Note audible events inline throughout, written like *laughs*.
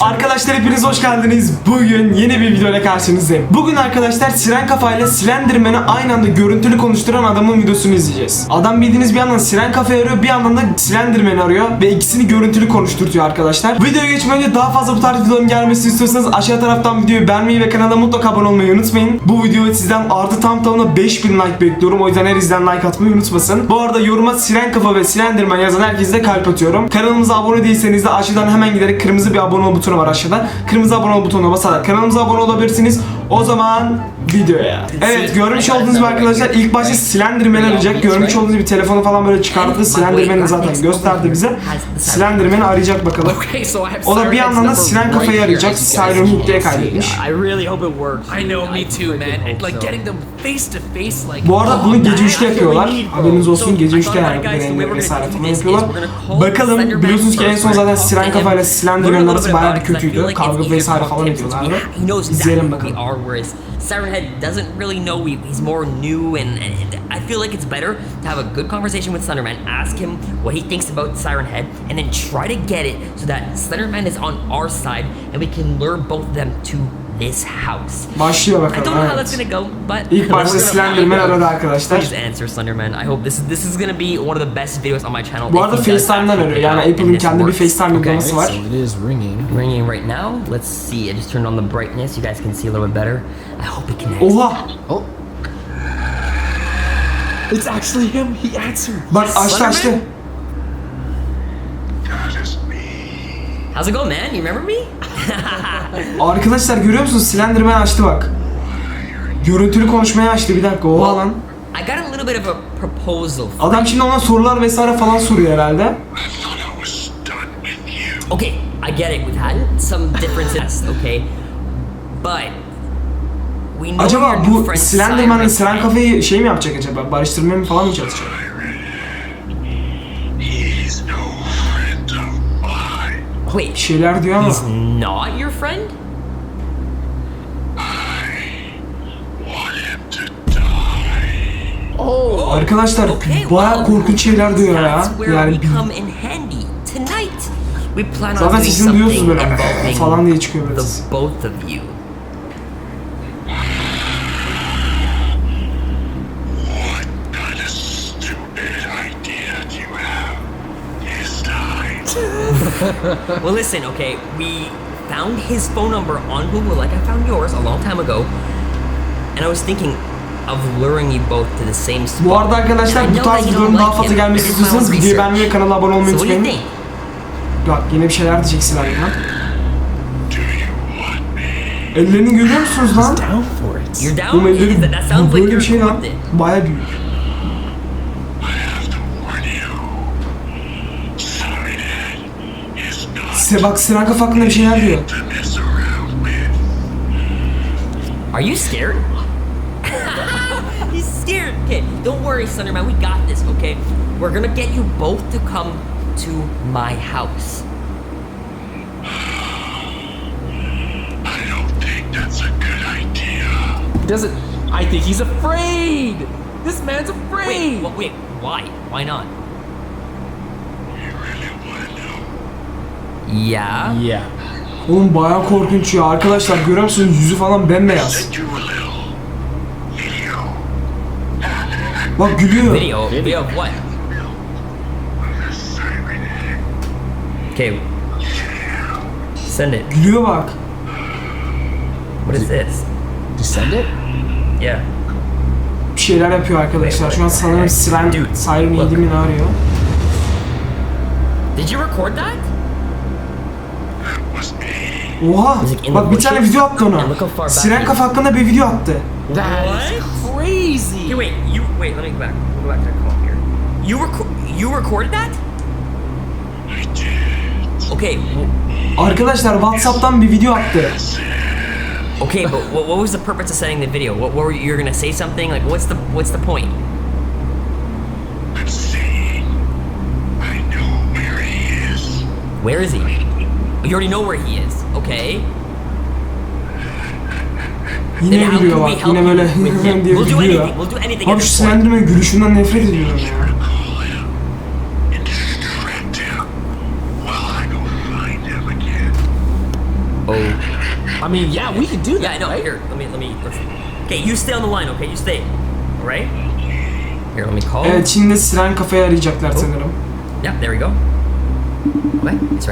Arkadaşlar hepiniz hoş geldiniz. Bugün yeni bir videoyla karşınızdayım. Bugün arkadaşlar Siren kafayla Slenderman'ı aynı anda görüntülü konuşturan adamın videosunu izleyeceğiz. Adam bildiğiniz bir yandan Siren kafayı arıyor, bir yandan da Slenderman'ı arıyor ve ikisini görüntülü konuşturtuyor arkadaşlar. Videoya geçmeden önce daha fazla bu tarz videoların gelmesini istiyorsanız aşağı taraftan videoyu beğenmeyi ve kanala mutlaka abone olmayı unutmayın. Bu videoyu sizden artı tam tamına 5000 like bekliyorum. O yüzden her izleyen like atmayı unutmasın. Bu arada yoruma Siren kafa ve Slenderman yazan herkese kalp atıyorum. Kanalımıza abone değilseniz de aşağıdan hemen giderek kırmızı bir abone ol butonu var aşağıda. Kırmızı abone ol butonuna basarak kanalımıza abone olabilirsiniz. O zaman videoya. Evet görmüş olduğunuz gibi arkadaşlar ilk başta Slenderman arayacak. Görmüş olduğunuz bir telefonu falan böyle çıkarttı. Slenderman'ı zaten gösterdi bize. Slenderman'ı arayacak bakalım. O da bir yandan da right kafayı arayacak. Siren Hook diye kaydetmiş. Bu arada bunu gece man, 3'te that's what yapıyorlar. Haberiniz olsun gece I 3'te thought yani deneyimleri vesaire falan yapıyorlar. Bakalım biliyorsunuz ki en son zaten him, kafayla Slenderman'ın arası bayağı bir kötüydü. Kavga vesaire falan ediyorlardı. İzleyelim bakalım. Siren Head doesn't really know he's more new, and, and I feel like it's better to have a good conversation with Slenderman, ask him what he thinks about Siren Head, and then try to get it so that Slenderman is on our side, and we can lure both of them to this house. Başlıyor I don't know how that's gonna go, but İlk *laughs* başta we're Slenderman aradı arkadaşlar. Please answer Slenderman. I hope this is this is gonna be one of the best videos on my channel. Bu if arada he does FaceTime'dan actually arıyor. pick Yani Apple'ın kendi bir. FaceTime Okay. uygulaması var. So it is ringing. Ringing right now. Let's see. I just turned on the brightness. You guys can see a little bit better. I hope it connects. Oha! Oh. It's actually him. He answered. Bak açtı açtı. How's it going, man? You remember me? *laughs* Arkadaşlar görüyor musunuz? Slenderman açtı bak. Görüntülü konuşmaya açtı bir dakika oha lan. I got a little bit of a proposal. Adam şimdi ona sorular vesaire falan soruyor herhalde. Okay, I get it. We've had some differences, *laughs* okay, but we know Acaba bu Siren Head. kafayı şey mi yapacak acaba? Barıştırmaya mı falan mı çalışacak? Bir Wait, şeyler diyor ama. he's not your friend? Oh. Arkadaşlar Okay, bayağı well, korkunç şeyler diyor ya. Yani we come in handy tonight. We plan on zaten sesini duyuyorsunuz böyle falan diye çıkıyor böyle. the both of you. What kind of stupid idea do you have? His time. *laughs* Well, listen, okay, we found his phone number on Google, like I found yours a long time ago, and I was thinking of luring you both to the same spot. Bu arada arkadaşlar bu tarz videonun daha fazla own istiyorsanız videoyu beğenmeyi ve kanala abone olmayı So unutmayın. think? Bak yine bir şeyler diyecek Slenderman. Do you want me? Ellerini görüyor musunuz lan? Bu elleri böyle bir şey lan. Baya büyük. Is not Size bak Siren kafa hakkında bir şeyler diyor. to mess around with. Are you scared? *laughs* He's scared. Okay, don't worry, Slenderman. We got this, okay? We're gonna get you both to come to my house. I don't think that's a good idea. He doesn't. I think he's afraid. This man's afraid. wh- wait, why? Why not? Yeah. Yeah. Oğlum baya korkunç ya. Arkadaşlar görüyor musunuz? Yüzü falan bembeyaz. Bak gülüyor. Video. Video of what? Okay. Send it. Gülüyor bak. What is this? Did you send it? Yeah. Bir şeyler yapıyor arkadaşlar. Şu an sanırım Siren, Siren look. 7 mi ne arıyor? Did you record that? Oha! Bak the bir tane video attı ona. And look how far back Siren kafa hakkında bir video attı. That is crazy. Hey, wait. You wait. Let me go back. Go back to that call here. You reco- You recorded that? Okay. Arkadaşlar Whatsapp'tan bir video attı. Okay, but what, what was the purpose of sending the video? What, what were you, you're gonna say something? Like, what's the what's the point? I'm saying I know where he is. Where is he? You already know where he is. Okay. Yine gülüyor bak. Yine böyle him? diye We'll do gülüyor. anything. We'll do anything Abi şu. Slenderman gülüşünden nefret ediyorum ya. I. Oh. I mean, yeah, we could do that. Yeah, no, right? here, let me, let me, let's, okay, you stay on the line, okay? You stay, alright? Here, let me call. Evet şimdi siren kafayı arayacaklar sanırım. Yeah, there we go.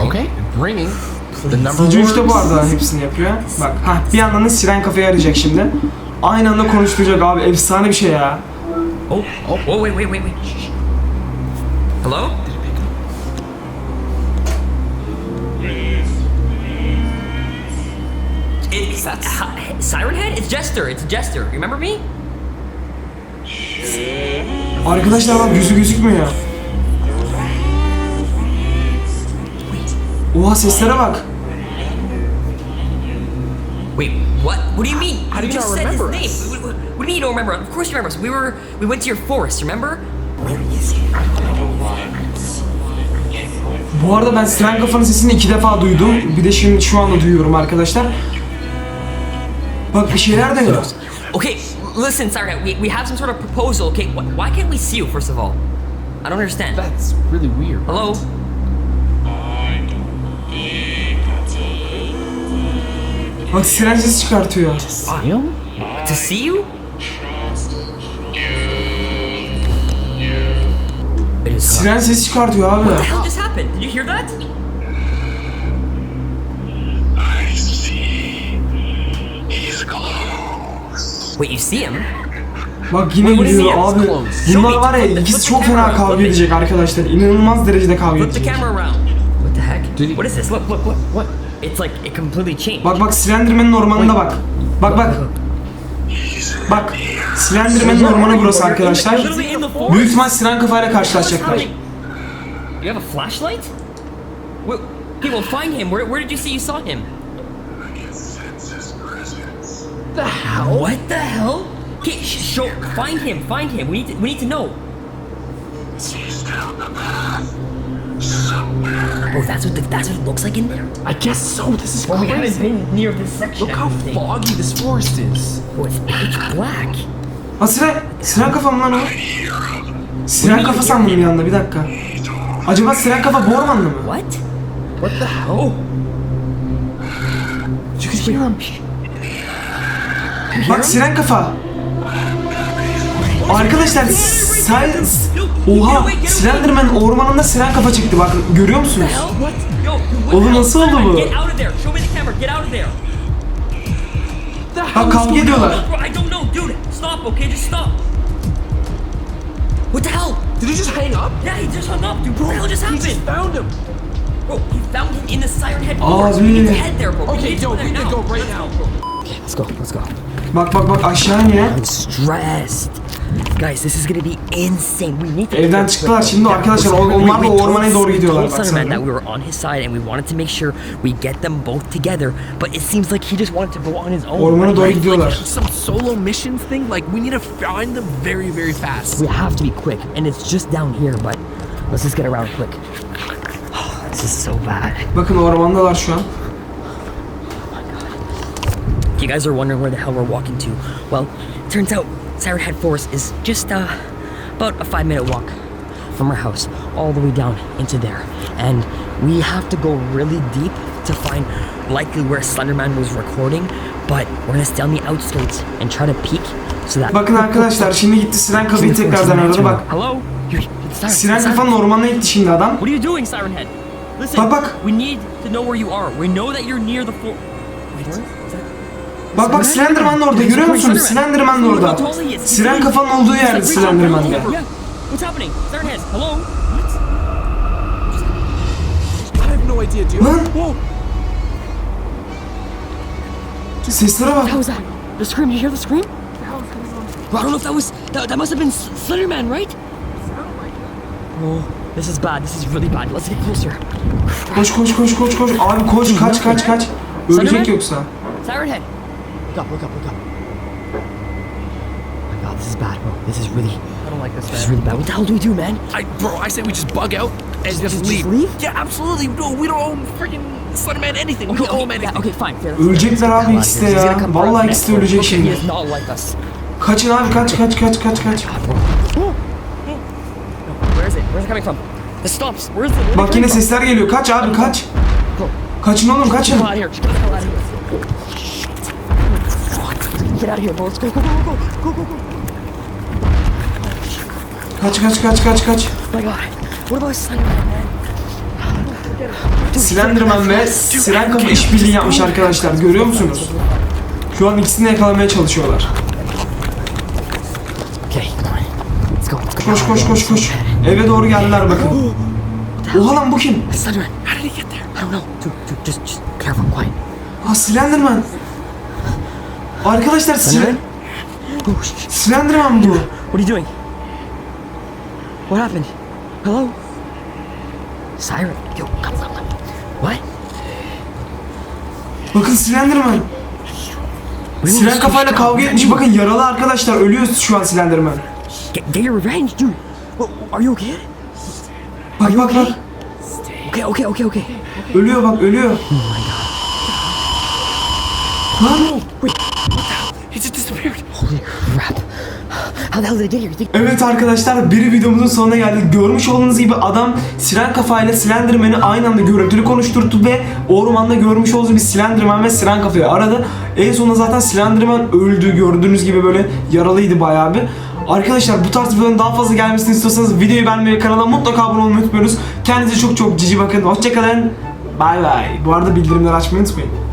Okay, bringing the number Hızlıca işte bu arada hepsini yapıyor. Bak ha bir yandan da siren kafayı arayacak şimdi. Aynı anda konuşturacak abi efsane bir şey ya. Oh, oh, oh, wait, wait, wait, wait. Shh. Hello? It's uh, Siren Head? It's Jester. It's Jester. Remember me? Arkadaşlar bak yüzü gözükmüyor. Oha seslere bak. Wait, what? What do you mean? How do you just said his remember name. us? What, what, what do you mean you don't remember? Of course you remember us. We were we went to your forest. Remember? Where is he? Bu arada ben kafanın sesini iki defa duydum. Bir de şimdi şu anda duyuyorum arkadaşlar. Bak bir şeyler yok. Okay, listen, Head. We, we have some sort of proposal. Okay, wh- why can't we see you first of all? I don't understand. That's really weird. Hello? Bak siren sesi çıkartıyor. See him? To see you? It is Siren sesi çıkartıyor abi. What the hell just happened? Did you hear that? I see. He's close. Wait, you see him? Bak yine he? abi. Bunlar var ya ikisi çok fena kavga edecek arkadaşlar. İnanılmaz derecede kavga Flip the edecek. camera around. What the heck? What is this? Look, look, look. What? It's like it completely changed. Bak bak Slenderman'in ormanına bak. Bak bak. Bak. Slenderman'in ormanı burası arkadaşlar. Büyük ihtimal siren kafayla karşılaşacaklar. You have a flashlight? Well, okay, well, find him. Where, where did you say you saw him? The hell? What the hell? Okay, sh- show. Find him. Find him. We need to. We need to know. He's down the path. Oh, that's what. The, that's what it looks like in there. I guess so. This is Well, we haven't crazy. been near this section. Look how foggy this forest is. Oh, it's pitch black. Ha siren, siren kafa mı lan o? Siren kafa sandım bir anda bir dakika. Acaba siren kafa bu ormanda mı? What? What the hell? Oh, hear him. Bak siren kafa. Arkadaşlar say... Oha Slenderman ormanında siren kafa çıktı bak görüyor musunuz? Oğlum nasıl oldu bu? İs kavga ediyorlar. What the hell? Did he just hang up? Yeah, he just hung up, dude. What the hell just He happened? just found him. Bro, he found him in the Siren Head forest. We need to head there, bro. Okay, yo, we need to go right now. Okay, let's go. Let's go. Bak bak bak aşağı iniyor. I'm stressed. Guys, this is gonna be insane. We need to Evden çıktılar şimdi arkadaşlar o- onlar da ormana doğru gidiyorlar We bak told Sunderman that we were on his side and we wanted to make sure we get them both together, but it seems like he just wanted to go on his own. Ormana doğru right? gidiyorlar. Some solo mission thing? Like, we need to find them very, very fast. We have to be quick, and it's just down here, but let's just get around quick. Oh, *sighs* this is so bad. Bakın ormandalar şu an. Oh if you guys are wondering where the hell we're walking to, well, it turns out Siren Head Forest is just uh, about a five minute walk from our house all the way down into there. And we have to go really deep to find likely where Slenderman was recording, but we're gonna stay on the outskirts and try to peek so that. Bakın arkadaşlar şimdi gitti siren kafayı tekrardan aradı bak. Hello? Siren, kafanın ormanına gitti şimdi adam. What are you doing, Siren Head? Listen, Bak, bak. we need to know where you are. We know that you're near the floor. Wait, is that? Bak bak Slenderman da orada görüyor musunuz? Slenderman da orada. Siren kafanın olduğu yerde Slenderman da. Yeah. What's happening? Siren Head, hello? I have no idea, dude. Lan seslere bak. The scream, you hear the scream? I don't know if that was, that, that must have been Slenderman, right? Oh, this is bad, this is really bad. Let's get closer. Koş koş koş koş koş. Abi koş kaç kaç kaç. Ölecek yoksa. Siren Head. Look up, look up, look up. Oh my god, this is bad, bro. This is really, I don't like this, this is really bad. What the hell do we do, man? I, bro, I say we just bug out and just, just leave. leave? Yeah, absolutely. No, we don't owe freaking Slenderman anything. We Okay, don't owe him okay, anything. yeah, okay, fine. fair. Ölecekler abi ikisi de ya. Vallahi ikisi de ölecek He şimdi. is not like us. Kaçın abi kaç kaç kaç kaç kaç. Where is it? Where's it coming from? The stumps. Where's the? Bak yine sesler geliyor. Kaç abi kaç. Kaçın oğlum kaçın. Get out of here, boys. Go, go, go, go, go, go, go. Kaç kaç kaç kaç kaç. Oh my god. What about Slenderman, man? Slenderman ve Siren Kafa işbirliği yapmış arkadaşlar. Görüyor musunuz? Şu an ikisini yakalamaya çalışıyorlar. Koş koş koş koş. Eve doğru geldiler bakın. Oha lan bu kim? Slenderman. How did he get there? I don't know. Dude, dude, just, just careful, quiet. Ha Slenderman. Arkadaşlar Oh, sh- Slenderman bu. What are you doing? What happened? Hello? Siren. Yo, come, come, come. What? Bakın Slenderman. Siren kafayla kavga etmiş. Bakın yaralı arkadaşlar. Ölüyor şu an Slenderman. Get, get your revenge, dude. Oh, are you okay? Bak bak bak. Okay, okay, okay, okay. Ölüyor bak ölüyor. Lan. Get here? You think Evet arkadaşlar bir videomuzun sonuna geldik. Görmüş olduğunuz gibi adam Siren kafayla Slenderman'i aynı anda görüntülü konuşturdu ve ormanda görmüş olduğunuz bir Slenderman ve Siren kafayı aradı. En sonunda zaten Slenderman öldü. Gördüğünüz gibi böyle yaralıydı bayağı bir. Arkadaşlar bu tarz videoların daha fazla gelmesini istiyorsanız videoyu beğenmeyi kanala mutlaka abone olmayı unutmuyoruz. Kendinize çok çok cici bakın. Hoşçakalın. Bay bay. Bu arada bildirimleri açmayı unutmayın.